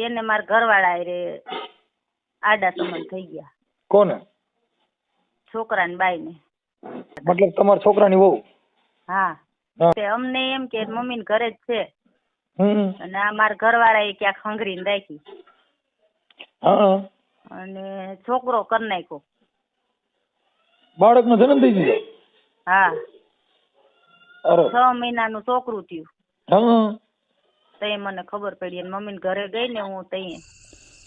એને મારા ઘરવાળા રે આડા સંબંધ થઈ ગયા. કોને? છોકરા ને બાઈ ને મતલબ તમારા છોકરાની વહુ? હા. તે અમને એમ કે મમ્મી ને ઘરે જ છે. અને આ મારા ઘરવાળા એ ક્યાંક હંગરીને રાખી. અને છોકરો કરી નાખ્યો. બાળકનો જન્મ થઈ ગયો? હા. છ છ મહિનાનું છોકરું થયું. હા. તઈ મને ખબર પડી અને મમ્મી ઘરે ગઈ ને હું તઈ.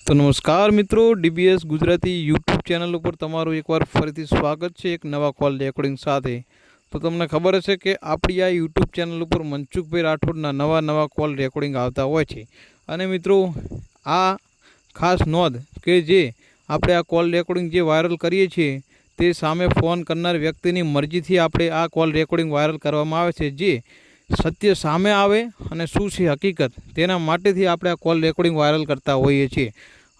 તો નમસ્કાર મિત્રો, ડીબીએસ ગુજરાતી યુટ્યુબ ચેનલ ઉપર તમારું એકવાર ફરીથી સ્વાગત છે એક નવા કોલ રેકોર્ડિંગ સાથે. તો તમને ખબર હશે કે આપણી આ યુટ્યુબ ચેનલ ઉપર મનસુખભાઈ રાઠોડના નવા નવા કોલ રેકોર્ડિંગ આવતા હોય છે. અને મિત્રો, આ ખાસ નોંધ કે જે આપણે આ કોલ રેકોર્ડિંગ જે વાયરલ કરીએ છીએ, તે સામે ફોન કરનાર વ્યક્તિની મરજીથી આપણે આ કોલ રેકોર્ડિંગ વાયરલ કરવામાં આવે છે. જે સત્ય સામે આવે અને શું છે હકીકત, તેના માટેથી આપણે આ કોલ રેકોર્ડિંગ વાયરલ કરતા હોઈએ છીએ.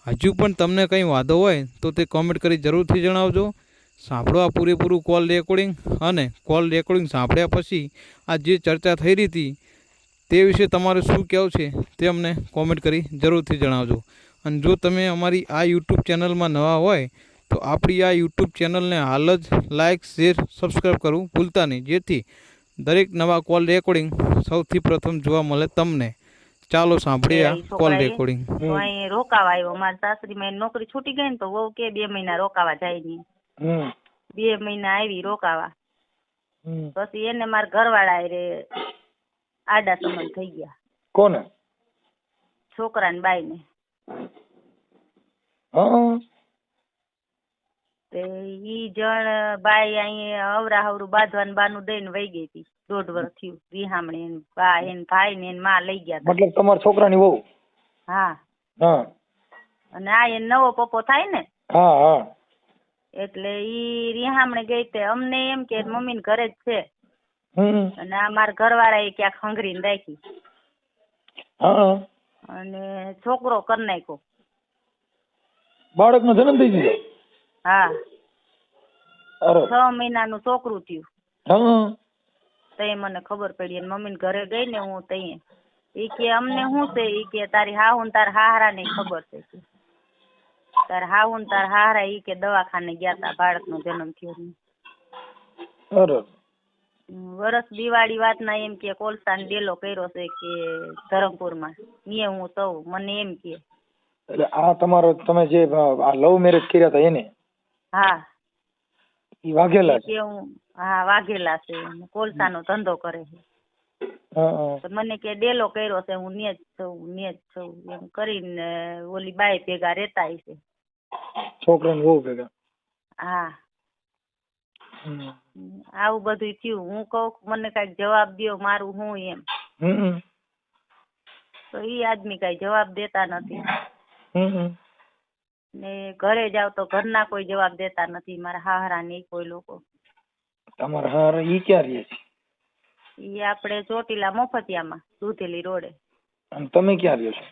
હજુ પણ તમને કંઈ વાંધો હોય તો તે કોમેન્ટ કરી જરૂરથી જણાવજો. સાંભળો આ પૂરેપૂરું કોલ રેકોર્ડિંગ અને કોલ રેકોર્ડિંગ સાંભળ્યા પછી આ જે ચર્ચા થઈ રહી હતી તે વિશે તમારે શું કહેવું છે તે અમને કોમેન્ટ કરી જરૂરથી જણાવજો. અને જો તમે અમારી આ યુટ્યુબ ચેનલમાં નવા હોય તો આપણી આ યુટ્યુબ ચેનલને હાલ જ લાઇક શેર સબસ્ક્રાઈબ કરવું ભૂલતા નહીં. જેથી દરેક નવા કોલ રેકોર્ડિંગ સૌથી પ્રથમ જોવા મળે તમને. ચાલો સાંભળીએ કોલ રેકોર્ડિંગ અહીં રોકાવા આવ્યો. મારા સાસરી માં નોકરી છૂટી ગઈ ને તો વહુ કે બે મહિના રોકાવા જાય નહીં. હમ. બે મહિના આવી રોકાવા. પછી એને મારા ઘરવાળા રે આડા સંબંધ થઈ ગયા. કોને? છોકરા ને બાઈ ને હા. તે ઈ જણ બાઈ અહીં અવરા હવરું બાંધવાનું બાનું દઈને વહી ગઈ હતી. દોઢ વર્ષ થયું રિહામણે એને બા એને ભાઈ ને એને માં લઈ ગયા. મતલબ તમારા છોકરાની વહુ? હા. હા. અને આ એને નવો પપ્પો થાય ને? હા હા. એટલે ઈ રિહામણે ગઈ તે અમને એમ કે મમ્મી ને ઘરે જ છે. અને આ મારા ઘરવાળા એ ક્યાંક હંગરીને રાખી. હા. અને છોકરો કરી નાખ્યો. બાળકનો જન્મ થઈ ગયો? હા. મહિના છ મહિનાનું છોકરું થયું. હા. તઈ મને ખબર પડી અને મમ્મી ઘરે ગઈ ને હું તઈ ઈ કે અમને શું છે? ઈ કે તારી હાહુ ને તાર હાહરા ને ખબર છે તાર હાહુ ને તાર હાહરા ઈ કે દવાખાને ગયા તા બાળકનો જન્મ થયો ને. અરે. વરસ દિવાળી વાતના એમ કે કોલસા ડેલો કર્યો છે કે ધરમપુરમાં. નીએ હું સૌ મને એમ કે. એટલે આ તમારો તમે જે આ લવ મેરેજ કર્યા હતા એને? હા. ઈ વાઘેલા છે કે હું હા વાઘેલા છે. કોલસાનો ધંધો કરે છે. તો મને કે ડેલો કર્યો છે હું ન્યા જ છું ન્યા જ છું એમ કરીને ઓલી બાય ભેગા રહેતા છે છોકરાની બહુ ભેગા? હા. આવું બધું થયું. હું કહું મને કાંઈક જવાબ દયો મારું હું એમ. તો ઈ આદમી કઈ જવાબ દેતા નથી. ને ઘરે જાવ તો ઘરના કોઈ જવાબ દેતા નથી. મારા હાહરા ને ઈ કોઈ લોકો. તમારા હારે ઈ ક્યાં રહે છે? ઈ આપણે ચોટીલા મફતિયામાં દૂધેલી રોડે. અને તમે ક્યાં રહો છો?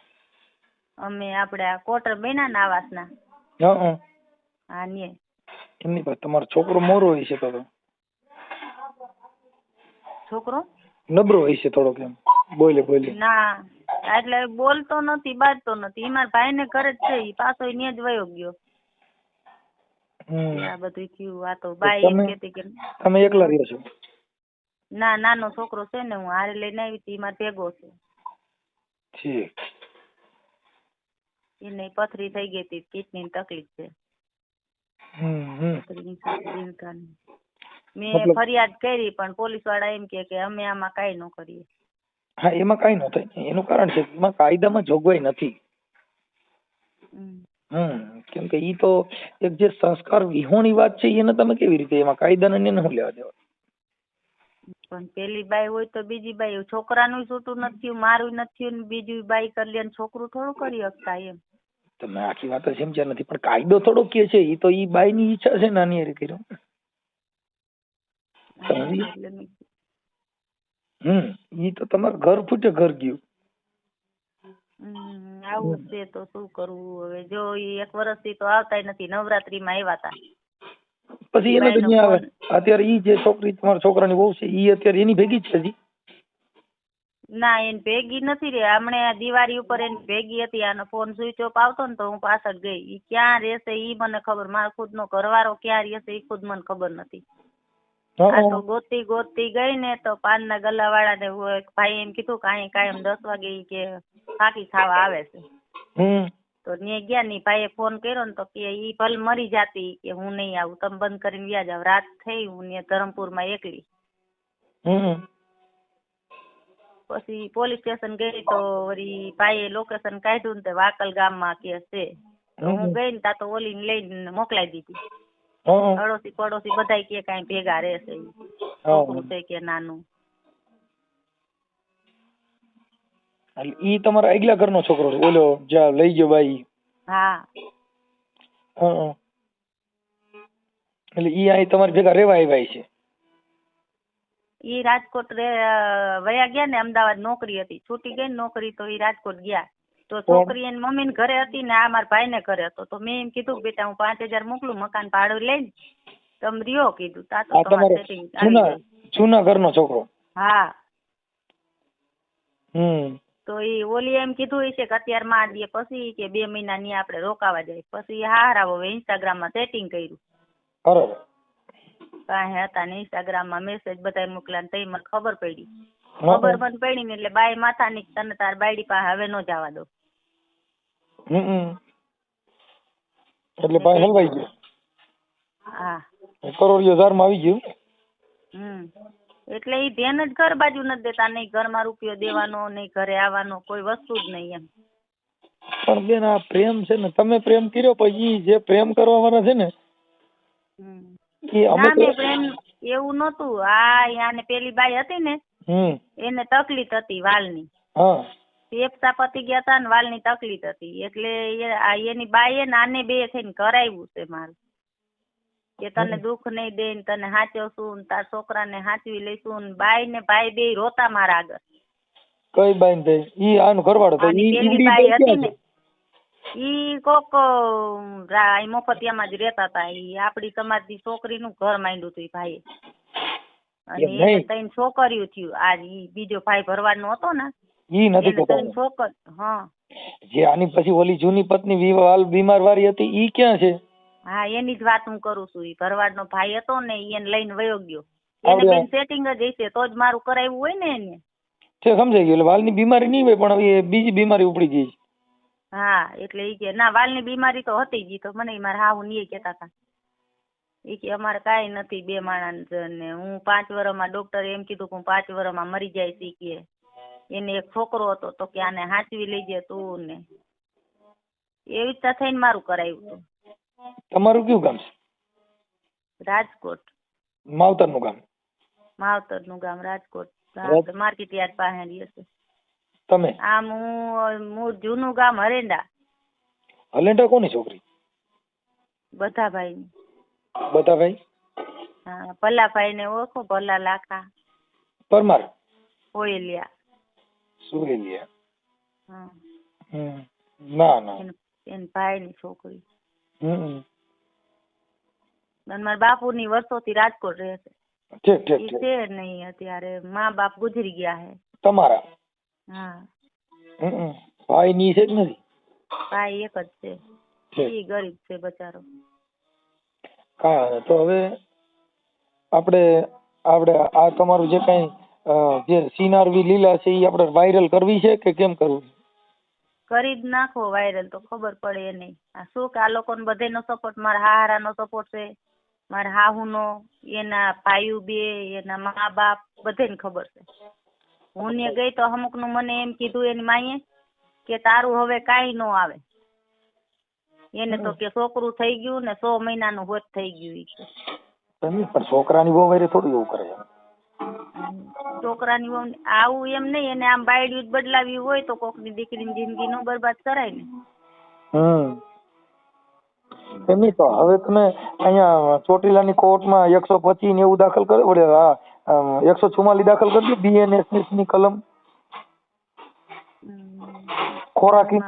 અમે આપણે આ કોટર બેના નાવાસના આવાસના. હા. હા ને. એમની પાસે તમારો છોકરો મોરો હોય છે તો તો. છોકરો? નબળો હોય છે થોડોક એમ. બોલે બોલે. ના. એટલે બોલતો નથી બાજતો નથી. ઈ મારા ભાઈ ને ઘરે જ છે ઈ પાછો ન્યા જ વયો ગયો. આ બધું થયું આ તો બાઈ એમ કેતી કે તમે એકલા રહ્યો છો? ના નાનો છોકરો છે ને હું હારે લઈને આવી હતી મારે ભેગો છે. ઠીક. એને પથરી થઈ ગઈ હતી કિડની તકલીફ છે. મેં ફરિયાદ કરી પણ પોલીસવાળા એમ કે કે અમે આમાં કઈ ન કરીએ. હા એમાં કાંઈ ન થાય એનું કારણ છે કે એમાં કાયદામાં જોગવાઈ નથી. હમ. કેમ કે ઈ તો એક જે સંસ્કાર વિહોણી વાત છે એને તમે કેવી રીતે એમાં કાયદાને એને શું લેવા દેવા? પણ પેલી બાઈ હોય તો બીજી બાઈ છોકરાનું છૂટું નથી મારું નથી બીજી ને બીજું બાઈ કરી લે ને છોકરું થોડું કરી શકતા એમ. તમે આખી વાત જ સમજ્યા નથી પણ કાયદો થોડો કે છે ઈ તો ઈ બાઈની ઈચ્છા છે નાની હારી કર્યો હમ. ઈ તો તમારું ઘર ફૂટે ઘર ગયું. આવું છે તો શું કરવું હવે? જો ઈ એક વર્ષથી તો આવતાય નથી નવરાત્રીમાં આવ્યા હતા પછી એને તો આવે. અત્યારે ઈ જે છોકરી તમારા છોકરાની વહુ છે ઈ અત્યારે એની ભેગી જ છે હજી? ના એને ભેગી નથી રે. હમણે દિવાળી ઉપર એની ભેગી હતી આનો ફોન સ્વિચ ઓફ આવતો ને તો હું પાછળ ગઈ. ઈ ક્યાં રહેશે ઈ મને ખબર. મારો ખુદનો ઘરવાળો ક્યાં રહેશે ઈ ખુદ મને ખબર નથી. આ તો ગોતી ગોતી ગઈ ને તો પાન ના ગલા વાળા ને ભાઈ એમ કીધું કે અહીં કાયમ દસ વાગે ઈ કે ફાકી ખાવા આવે છે. તો ન્યા ગયા ની ભાઈએ ફોન કર્યો ને તો કે ઈ ભલે મરી જાતી કે હું નહીં આવું તમે બંધ કરીને વ્યા જાવ રાત થઈ હું ને ધરમપુરમાં એકલી. હમ. પછી પોલીસ સ્ટેશન ગઈ તો વરી ભાઈએ લોકેશન કાઢ્યું ને તે વાકલ ગામમાં કે છે. તો હું ગઈ ને તા તો ઓલીને લઈને મોકલાઈ દીધી. અડોશી પડોશી બધા કે કઈ ભેગા રહેશે છોકરું છે કે નાનું. ઈ તમારા આગલા ઘરનો છોકરો છે. ઓલો જ્યાં લઈ ગયો ભાઈ હા. એટલે ઈ અહીં તમારી ભેગા રહેવા આવ્યા છે. ઈ રાજકોટ રે વયા ગયા ને અમદાવાદ નોકરી હતી. છૂટી ગઈ ને નોકરી તો ઈ રાજકોટ ગયા. તો છોકરી એની મમ્મી ને ઘરે હતી ને આ મારા ભાઈ ને ઘરે હતો. તો મેં એમ કીધું કે બેટા હું પાંચ હજાર મોકલું મકાન ભાડું લઈને તમે રહ્યો કીધું. તા તો તમારે જૂના. જૂના ઘરનો છોકરો? હા. હમ. તો ઈ ઓલી એમ કીધું છે કે અત્યારે માં દે પછી કે બે મહિના ની આપણે રોકાવા જાય. પછી હારા હવે ઇન્સ્ટાગ્રામમાં સેટિંગ કર્યું. બરોબર. કાંઈ હતા ને ઇન્સ્ટાગ્રામમાં મેસેજ બધા મોકલ્યા ને તઈ મને ખબર પડી. ખબર મને પડી ને એટલે બાય માથા ની તને તાર બાયડી પાસે હવે નો જવા દો હમ. એટલે ભાઈ હલવાઈ ગયો. હા. કરોડિયો ઝારમાં આવી ગયું. હમ. એટલે એ ધ્યાન જ ઘર બાજુ નથી દેતા નહીં ઘરમાં રૂપિયો દેવાનો નહીં ઘરે આવવાનો કોઈ વસ્તુ જ નહીં એમ. પણ બેન આ પ્રેમ છે ને તમે પ્રેમ કર્યો પછી જે પ્રેમ કરવા વાળા છે ને હમ. એ અમે પ્રેમ એવું નહોતું. આ યાને પેલી બાઈ હતી ને એને તકલીફ હતી વાલની. ફેફસા પતી ગયા હતા ને વાલની તકલીફ હતી. એટલે આ એની બાઈએ ને આને બે થઈને કરાવ્યું છે મારું કે તને દુઃખ નહીં દે ને તને સાચવશું ને તાર છોકરાને સાચવી લઈશું ને બાઈ ને ભાઈ બે રોતા મારા આગળ. કઈ બાઈ ને ઈ આનું ઘરવાળો તો ઈ બાઈ હતી ને ઈ કોક મફતિયામાં જ રહેતા હતા. ઈ આપડી સમાજની છોકરીનું ઘર માંડ્યું હતું ઈ ભાઈએ. અને એને ત્રણ છોકરીઓ થયું. આ ઈ બીજો ભાઈ ભરવાનો હતો ને ઈ નથી એને ત્રણ છોકર હા. જે આની પછી ઓલી જૂની પત્ની વિવાલ બીમાર વાળી હતી ઈ ક્યાં છે? હા એની જ વાત હું કરું છું. ઈ ભરવાડનો ભાઈ હતો ને ઈ એને લઈને વયો ગયો. એને બેન સેટિંગ જ હશે તો જ મારું કરાવ્યું હોય ને એને. છે સમજાઈ ગયું. એટલે વાલની બીમારી નહીં હોય પણ હવે એ બીજી બીમારી ઉપડી ગઈ હા એટલે ઈ કે ના વાલની બીમારી તો હતી જ ઈ તો. મને મારા હાહુ નહીં કેતા હતા. ઈ કે અમારે કાંઈ નથી બે માણસ ને હું પાંચ વર્ષમાં ડોક્ટરે એમ કીધું કે હું પાંચ વર્ષમાં મરી જાય ઈ કે. એને એક છોકરો હતો તો કે આને હાચવી લેજે તું ને. એવી રીતના થઈને મારું કરાવ્યું હતું તમારું કયું ગામ છે? રાજકોટ. માવતરનું ગામ. માવતરનું ગામ રાજકોટ. માર્કેટ યાર્ડ પાસે રહે તમે? આમ હું હું જૂનું ગામ હરેંડા. હલેન્ડા કોની છોકરી? બધા ભાઈ બધા ભાઈ હા ભલાભાઈ ને ઓળખો ભલા લાખા. પરમાર? ઓયલિયા. સુરેલિયા હા. હમ ના ના. એન ભાઈ ની છોકરી. હમ. અને મારા વર્ષો વર્ષોથી રાજકોટ રહે છે. ઠીક ઠીક ઠીક. છે નહીં અત્યારે. મા બાપ ગુજરી ગયા છે. તમારા? હા. હમ ભાઈ ની છે કે નથી? ભાઈ એક જ છે. ઈ ગરીબ છે બચારો. કાંઈ તો હવે આપણે આપણે આ તમારું જે કાંઈ જે સીનારવી લીલા છે એ આપણે વાયરલ કરવી છે કે કેમ કરવું કરી જ નાખો વાયરલ તો ખબર પડે નહીં આ શું કે આ લોકોને બધાનો સપોર્ટ મારા હારાનો સપોર્ટ છે, મારા હાહુનો, એના ભાઈઓ બે, એના મા બાપ બધાને ખબર છે. હું ને ગઈ તો અમુકનું મને એમ કીધું એની માયે કે તારું હવે કાંઈ ન આવે. એને તો કે છોકરું થઈ ગયું ને સો મહિનાનું હોત થઈ ગયું કે. તમે પણ છોકરાની બહુ વેરે થોડું એવું કરે છે છોકરાની બહુ આવું એમ નહીં એને આમ બાયડ્યું બદલાવી હોય તો કોકની દીકરીની જિંદગી નો બરબાદ કરાય ને. હમ. એમ તો હવે તમે અહીંયા ચોટીલાની કોર્ટમાં એકસો પચીસ ને એવું દાખલ કરે પડે હા એકસો ચુમ્માલીસ દાખલ કરજો બીએનએસની કલમ. ખોરાકી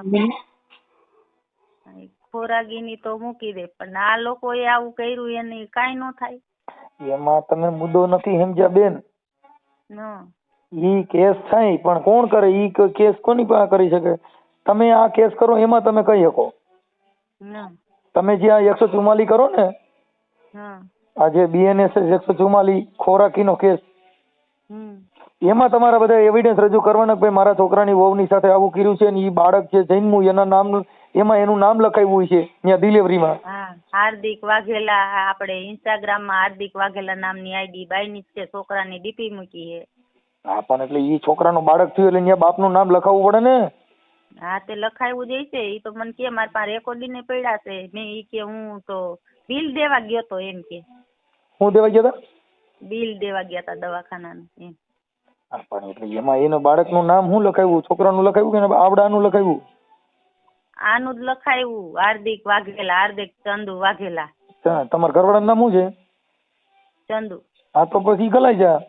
ખોરાકીની તો મૂકી દે પણ આ લોકોએ આવું કર્યું એને કાંઈ ન થાય. એમાં તમે મુદ્દો નથી સમજ્યા બેન. ઈ કેસ થાય પણ કોણ કરે? ઈ કેસ કોની પાસે કરી શકે? તમે આ કેસ કરો એમાં તમે કહી શકો. તમે જે આ એકસો ચુમ્માલી કરો ને આ જે બીએનએસએસ એકસો ચુમ્માલીસ ખોરાકીનો કેસ એમાં તમારા બધા એવિડન્સ રજૂ કરવાના કે મારા છોકરાની વહુની સાથે આવું કર્યું છે ને ઈ બાળક છે જન્મ્યું એના નામ એમાં એનું નામ લખાવ્યું છે ત્યાં ડિલિવરીમાં હાર્દિક વાઘેલા આપણે ઇન્સ્ટાગ્રામમાં હાર્દિક વાઘેલા નામની આઈડી બાયની છે છોકરાની ડીપી મૂકી છે. હા પણ એટલે ઈ છોકરાનો બાળક થયું એટલે ત્યાં બાપનું નામ લખાવવું પડે ને? હા તે લખાવ્યું જ છે ઈ તો મને કે મારા પાસે રેકોર્ડિંગ પડ્યા છે મેં ઈ કે હું તો બિલ દેવા ગયો તો એમ કે. હું દેવા ગયો હતા બિલ દેવા ગયા તા દવાખાનાનું એમ. પણ એટલે એમાં એનું બાળકનું નામ શું લખાવ્યું? છોકરાનું લખાવ્યું કે આવડાનું લખાવ્યું? આનું જ લખાયું હાર્દિક વાઘેલા હાર્દિક ચંદુ વાઘેલા. તમારે ઘરવાળાનું નામ શું છે? ચંદુ. હા તો પછી ગલાઈ જા.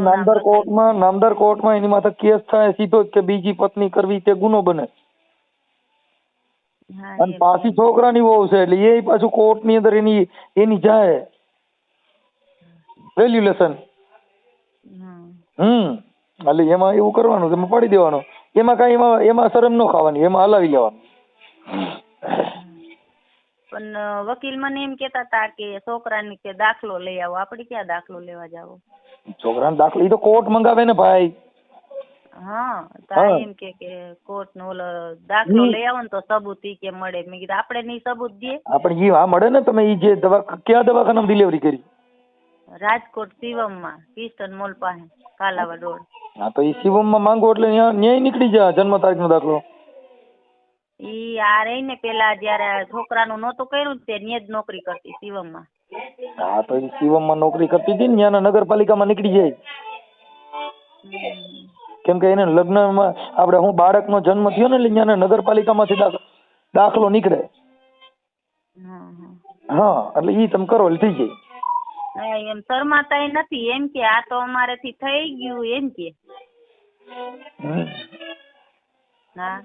નામદાર. કોર્ટમાં નામદાર કોર્ટમાં એની માથે કેસ થાય સીધો જ કે બીજી પત્ની કરવી તે ગુનો બને. અને. પાછી છોકરાની વહુ છે એટલે એ પાછું કોર્ટની અંદર એની એની જાય. વેલ્યુલેશન હમ. હમ. એટલે એમાં એવું કરવાનું એમાં પડી દેવાનું. એમાં કાંઈ એમાં એમાં શરમ ન ખાવાની એમાં હલાવી લેવાનું. પણ વકીલ મને એમ કેતા હતા કે છોકરાને કે દાખલો લઈ આવો. આપણે ક્યાં દાખલો લેવા જાવો? છોકરાને દાખલો એ તો કોર્ટ મંગાવે ને ભાઈ. હા તારે એમ કે કે કોર્ટ નો ઓલો દાખલો લઈ આવો ને તો સબૂત ઈ કે મળે. મેં કીધું આપણે નહીં સબૂત દઈએ. આપણે ઈ હા મળે ને તમે ઈ જે દવા કયા દવાખાનામાં ડિલિવરી કરી? રાજકોટ શિવમમાં કિસ્ટન મોલ પાસે. કાલાવડ રોડ. હા તો ઈ શિવમમાં માંગો એટલે ન્યાય નીકળી જાય જન્મ તારીખનો દાખલો? ઈ આ રહી ને પેલા જયારે છોકરાનું નહોતું કર્યું તે ન્યા જ નોકરી કરતી શિવમમાં. હા તો ઈ શિવમમાં નોકરી કરતી હતી ને નગરપાલિકા નગરપાલિકામાં નીકળી જાય. કેમ કે એને લગ્નમાં આપણે હું બાળકનો જન્મ થયો ને એટલે ત્યાંના નગરપાલિકામાંથી દાખલો નીકળે. હા એટલે ઈ તમે કરો એટલે થઈ જાય. નહીં, એમ શરમાતા નથી એમ કે આ તો અમારેથી થઈ ગયું એમ કે. હા.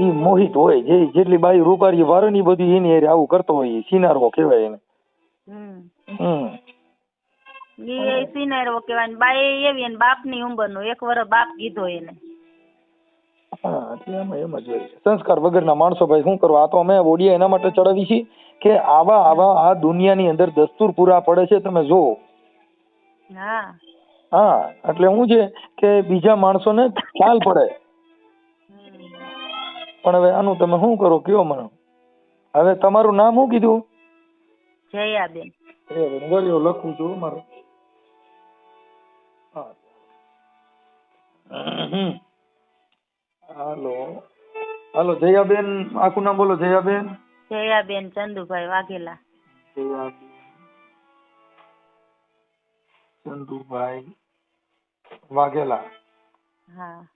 ઈ મોહિત હોય જે જેટલી બાઈ રૂપારી વારે ની બધી એની હારે આવું કરતો હોય સિનારવો કહેવાય એને. હમ. હમ. ઈ સિનેરો કહેવાય બાઈ એવી એને બાપની ઉંમર નો એક વર્ષ બાપ કીધો એને. હા એટલે એમાં એમ જ હોય સંસ્કાર વગરના માણસો ભાઈ શું કરવા? આ તો અમે ઓડિયા એના માટે ચડાવી છીએ કે આવા આવા આ દુનિયાની અંદર દસ્તુર પૂરા પડે છે તમે જુઓ. હા. એટલે હું છે કે બીજા માણસોને ખ્યાલ પડે. પણ હવે આનું તમે શું કરો? કયો મને હવે તમારું નામ શું કીધું? જયાબેન. એ લખું છું મારું. હા. હમ. હાલો. હાલો જયાબેન આખું નામ બોલો જયાબેન. જયાબેન ચંદુભાઈ વાઘેલા. જયાબેન ચંદુભાઈ વાઘેલા. હા.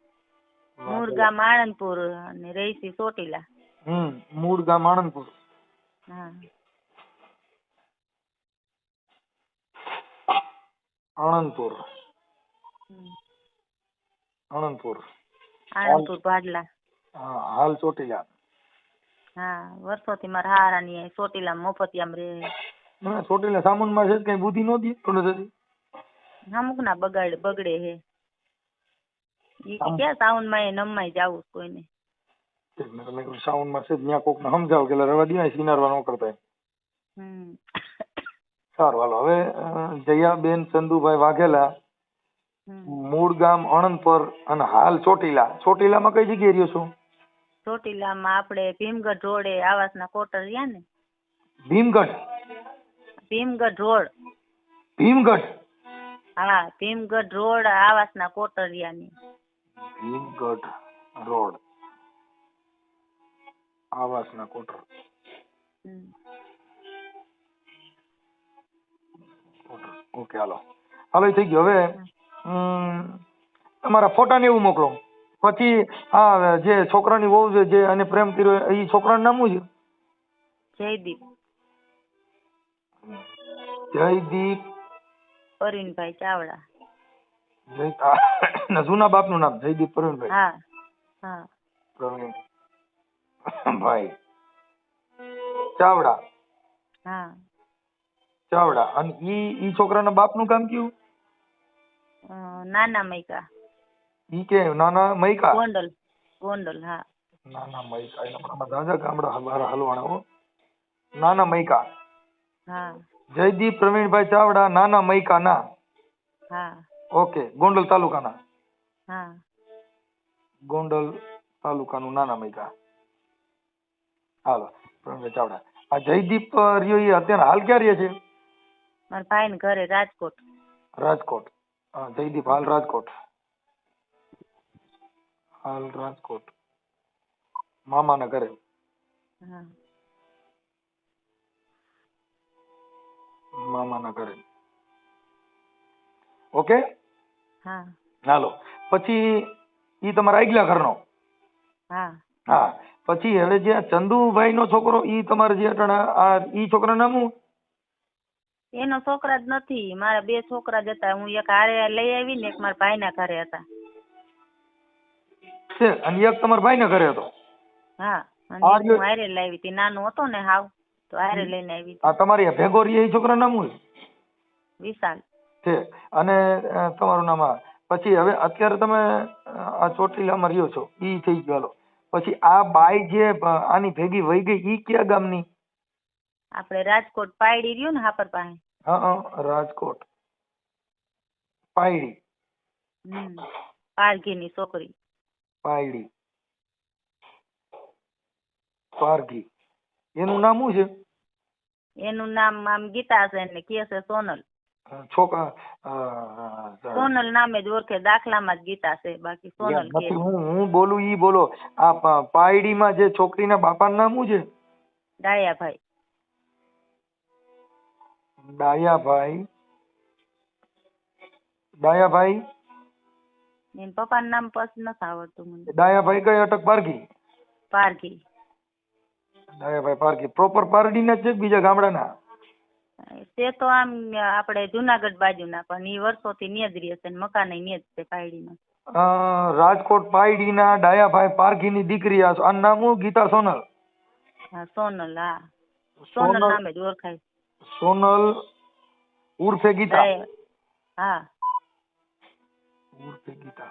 મૂળ ગામ આણંદપુર અને રહીશી ચોટીલા. હમ મૂળ ગામ આણંદપુર હા. આણંદપુર. આણંદપુર. આણંદપુર ભાડલા. હા હાલ ચોટીલા. હા વર્ષોથી મારા હારાની ચોટીલા મફતિયામ રહે ના ચોટીલા સામાનમાં છે કઈ બુદ્ધિ નહોતી થોડી જતી અમુક ના બગાડે બગડે હે. ઈ ક્યાં સાઉન્ડમાં એ નમાઈ જાવું કોઈને? ને તમે કીધું સાઉન્ડમાં છે ત્યાં કોકને સમજાવો કે રવા દે સિનારવા ન કરતા સારું હાલો. હવે જયાબેન ચંદુભાઈ વાઘેલા. મૂળ ગામ અણંદપર અને હાલ ચોટીલા. ચોટીલામાં કઈ જગ્યાએ રહ્યો છો? ચોટીલામાં આપણે ભીમગઢ રોડે આવાસના કોટર રહ્યા ને. ભીમગઢ? ભીમગઢ રોડ. ભીમગઢ? હા ભીમગઢ રોડ આવાસના ક્વાર્ટર રહ્યા ની. ભીમગઢ રોડ. આવાસના કોટર ઓકે હાલો. હાલો એ થઈ ગયું. હવે તમારા ફોટા ને એવું મોકલો. પછી આ જે છોકરાની વહુ છે જે અને પ્રેમ કર્યો એ છોકરાનું નામ શું જયદીપ છે? જયદીપ. પરવીનભાઈ ચાવડા. જય બાપનું જૂના બાપનું નામ જયદીપ પ્રવીણભાઈ હા હા. પ્રવીણ. ભાઈ. ચાવડા. હા. ચાવડા. અને ઈ ઈ છોકરાના બાપનું કામ કયું? નાના મૈકા ઈ કે નાના મૈકા ગોંડલ ગોંડલ હા નાના મૈકા એટલે આપણા દાદા ગામડા હલવારા હલવાણા હો નાના મૈકા હા જયદીપ પ્રવીણભાઈ ચાવડા નાના મૈકા ના હા ઓકે ગોંડલ તાલુકાના હા ગોંડલ તાલુકાનું નાના મૈકા હાલો પ્રવીણભાઈ ચાવડા આ જયદીપ રહ્યો એ અત્યારે હાલ ક્યાં રહે છે મારા ભાઈ ઘરે રાજકોટ રાજકોટ હા જયદીપ હાલ રાજકોટ હાલ રાજકોટ મામાના ઘરે હા મામાના ઘરે ઓકે હા હાલો પછી ઈ તમારા આગલા ઘરનો હા હા પછી હવે જે ચંદુભાઈ નો છોકરો ઈ તમારે જે અટાણા આ ઈ છોકરા નામ હું એનો છોકરા જ નથી. મારા બે છોકરા જ હતા. હું એક હારે લઈ આવી ને એક મારા ભાઈના ઘરે હતા. છે. અને એક તમારા ભાઈ ના ઘરે હતો? હા. અને આ રહ્યો- હું હારે લાવી હતી. નાનો હતો ને હાવ તો હારે લઈને આવી હતી. આ તમારી આ ભેગો રહે એ છોકરા નામ હું વિશાલ. છે. અને અ, તમારું નામ આ. પછી હવે અત્યારે તમે અ, આ ચોટીલામાં રહ્યો છો. ઈ થઈ ગયો હાલો પછી આ બાઈ જે અ, આની ભેગી વહી ગઈ ઈ કયા ગામની? આપણે રાજકોટ પાયડી રહ્યું ને હાપર પાસે? હા હા રાજકોટ. પાયડી. હમ પારઘીની છોકરી. પાયડી. પારઘી. એનું નામ શું છે? એનું નામ આમ ગીતા છે ને કે છે સોનલ. છોકરા સોનલ નામે જ ઓળખે દાખલામાં જ ગીતા છે બાકી સોનલ કે. હું હું બોલું ઈ બોલો. આ પાયડીમાં જે છોકરીના બાપાનું નામ શું છે? ડાયાભાઈ. ડાયાભાઈ. ડાયાભાઈ? એના પપ્પાનું નામ પછી નથી આવડતું મને. ડાયાભાઈ કઈ અટક પારકી પારકી ડાયાભાઈ પારકી પ્રોપર પારડીના જ છે કે બીજા ગામડાના? તે તો આમ આપણે જુનાગઢ બાજુના પણ ઈ વર્ષોથી ન્યા જ રહે છે ને મકાન ન્યા જ છે પાયડીમાં રાજકોટ પાયડીના ડાયાભાઈ પારઘીની દીકરી આ નામ શું? ગીતા સોનલ? હા સોનલ હા. સોનલ સોનલ નામે જ ઓળખાય. સોનલ ઉર્ફે ગીતા. હા. ઉર્ફે ગીતા.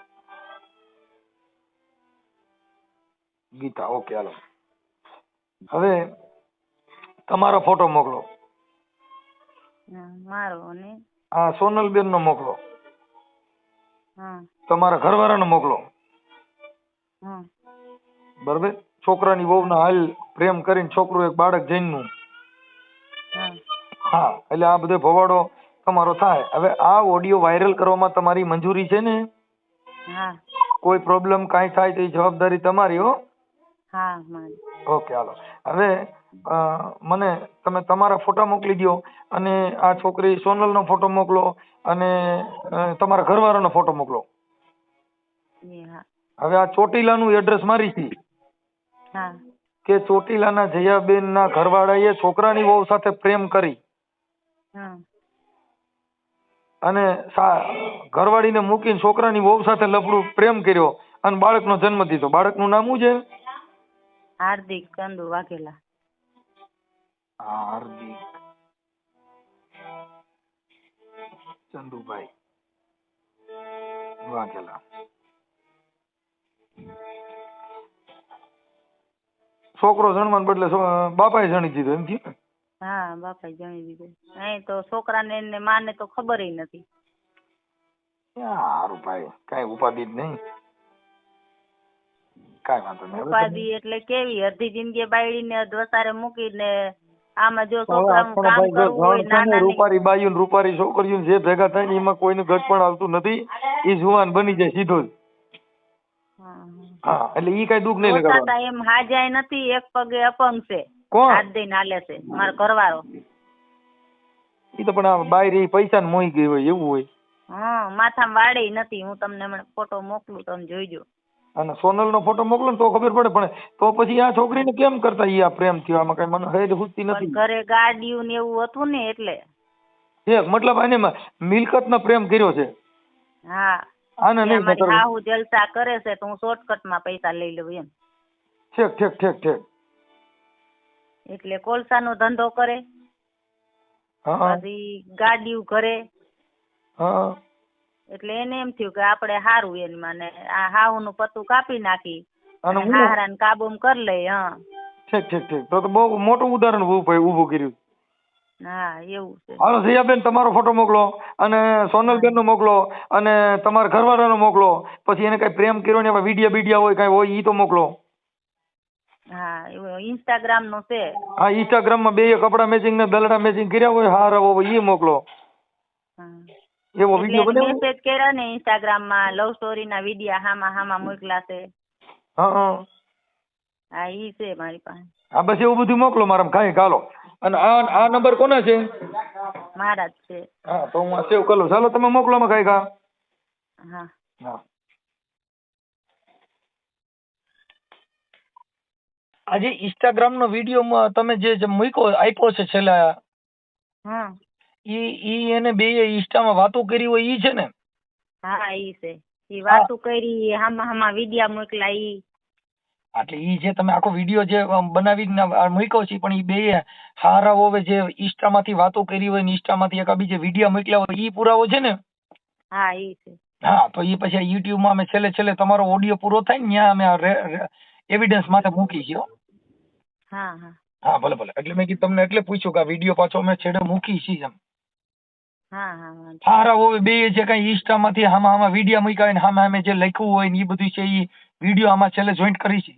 ગીતા ઓકે હાલો. હવે તમારો ફોટો મોકલો. મારો મારો હા સોનલ બેન નો મોકલો તમારા ઘરવાળાનો મોકલો. હા. બરાબર? છોકરાની વહુના હાલ પ્રેમ કરીને છોકરું એક બાળક જૈનનું હા હા એટલે આ બધો ભવાડો તમારો થાય. હવે આ ઓડિયો વાયરલ કરવામાં તમારી મંજૂરી છે ને? હા. કોઈ પ્રોબ્લેમ કાંઈ થાય તો એ જવાબદારી તમારી હો. હા મારી. Okay hello. હવે મને તમે તમારા ફોટા મોકલી દો અને આ છોકરી સોનલનો ફોટો મોકલો અને તમારા ઘરવાળાનો ફોટો મોકલો. હવે આ ચોટીલાનું એડ્રેસ મારી છે. કે ચોટીલાના જયાબેનના ઘરવાળાએ છોકરાની વહુ સાથે પ્રેમ કરી. અને ઘરવાળી ઘરવાળીને મૂકીને છોકરાની વહુ સાથે લફડું પ્રેમ કર્યો અને બાળકનો જન્મ દીધો. બાળકનું નામ શું છે? હાર્દિક ચંદુ વાઘેલા. હાર્દિક ચંદુભાઈ વાઘેલા. છોકરો જણવાને બદલે બાપાએ જણી દીધો એમ થયું ને? હા બાપાએ જમી દીધું. અહીં તો છોકરાને ને માને તો ખબર નથી. સારું ભાઈ? કઈ ઉપાધિ જ નહીં. કઈ વાંધો નહીં. ઉપાધિ એટલે કેવી? અડધી જિંદગી બાયડીને દોસારે મૂકીને આમાં જો છોકરાનું કામ કરવું હોય ને નાના રૂપારી બાયું ને રૂપારી ને જે ભેગા થાય ને એમાં કોઈનું ઘટપણ આવતું નથી એ જુવાન બની જાય સીધો જ. હા એટલે ઈ કઈ દુઃખ નહીં લગાડવાનું. એમ હાજાય નથી એક પગે અપંગ છે. કોણ? હાથ દઈને હાલે છે. મારો ઘરવાળો. ઈ તો પણ આ બાય રહી પૈસા ને મોઈ ગઈ હોય એવું હોય. હા માથામાં વાળે નથી. હું તમને હમણાં ફોટો મોકલું તમે જોઈજો. અને સોનલ નો ફોટો મોકલો ને તો ખબર પડે પણ તો પછી આ છોકરીને કેમ કરતા ઈ આ પ્રેમ થયો? આમાં કઈ મને હેડ હુજતી પણ નથી. ઘરે ગાડીયું ને એવું હતું ને એટલે. એક મતલબ આને મિલકત નો પ્રેમ કર્યો છે. હા. આને નહીં ખબર હાહુ જલસા કરે છે તો હું શોર્ટકટમાં પૈસા લઈ લઉં એમ. ઠેક ઠેક ઠેક ઠેક. એટલે કોલસાનો ધંધો કરે હા. પછી ગાડીયું કરે હા. એટલે એને એમ થયું કે આપણે સારું એની માને આ હાહુનું પતું કાપી નાખી અને અને હું કરી લઈ હા. ઠીક ઠીક ઠીક. તો તો બહુ મોટું ઉદાહરણ ઊભું કર્યું. હા એવું છે. હાલો તમારો ફોટો મોકલો અને સોનલબેન નો મોકલો અને તમારા ઘરવાળાનો મોકલો. પછી એને કઈ પ્રેમ કર્યો ને વિડીયા બીડિયા હોય કઈ હોય ઈ તો મોકલો. હા એવું ઇન્સ્ટાગ્રામ નો છે. હા ઇન્સ્ટાગ્રામમાં બે કપડા મેચિંગ ને દલડા મેચિંગ કર્યા હોય હારા હવે ઈ મોકલો. એવો વીડિયો બનાવો મેસેજ કર્યા ને ઇન્સ્ટાગ્રામમાં લવ સ્ટોરી ના વિડિયા હામાં હામાં મોકલા છે. હા હા. હા ઈ છે મારી પાસે. હા બસ એવું બધું મોકલો મારા કાંઈ કાલો. અને આ આ નંબર કોના છે? મારા જ છે. હા તો હું સેવ કરું ચાલો તમે મોકલો માં કાંઈ કા? હા. હા. આજે ઇન્સ્ટાગ્રામ નો વીડિયો તમે જે જે મૂક્યો આપ્યો છે છેલ્લા હા. ઈ ઈ એને બે ઇન્સ્ટામાં વાતો કરી હોય ઈ છે ને? હા ઈ છે. ઈ વાતો કરી હામાં હામાં વિડિયા મોકલા ઈ. એટલે ઈ જે તમે આખો વીડિયો જે બનાવી મૂક્યો છે પણ ઈ બે હારા હોવે જે ઇન્સ્ટામાંથી વાતો કરી હોય ને ઇન્સ્ટામાંથી એક બીજે વીડિયો મોકલ્યા હોય ઈ પુરાવો છે ને? હા ઈ છે. હા તો ઈ પછી યુટ્યુબમાં અમે છેલ્લે છેલ્લે તમારો ઓડિયો પૂરો થાય ને ત્યાં અમે એવિડન્સ માટે મૂકી છે હો. હા. હા હા ભલે ભલે. એટલે મેં કીધું તમને એટલે પૂછ્યું કે આ વીડિયો પાછો અમે છેડે મૂકી છીએ એમ. હા હા હારા બે જે કઈ ઇન્સ્ટામાંથી આમાં આમાં વીડિયો મૂક્યા હોય ને આમાં અમે જે લખ્યું હોય ને એ બધું છે એ વીડિયો આમાં છેલ્લે જોઈન્ટ કરી છે.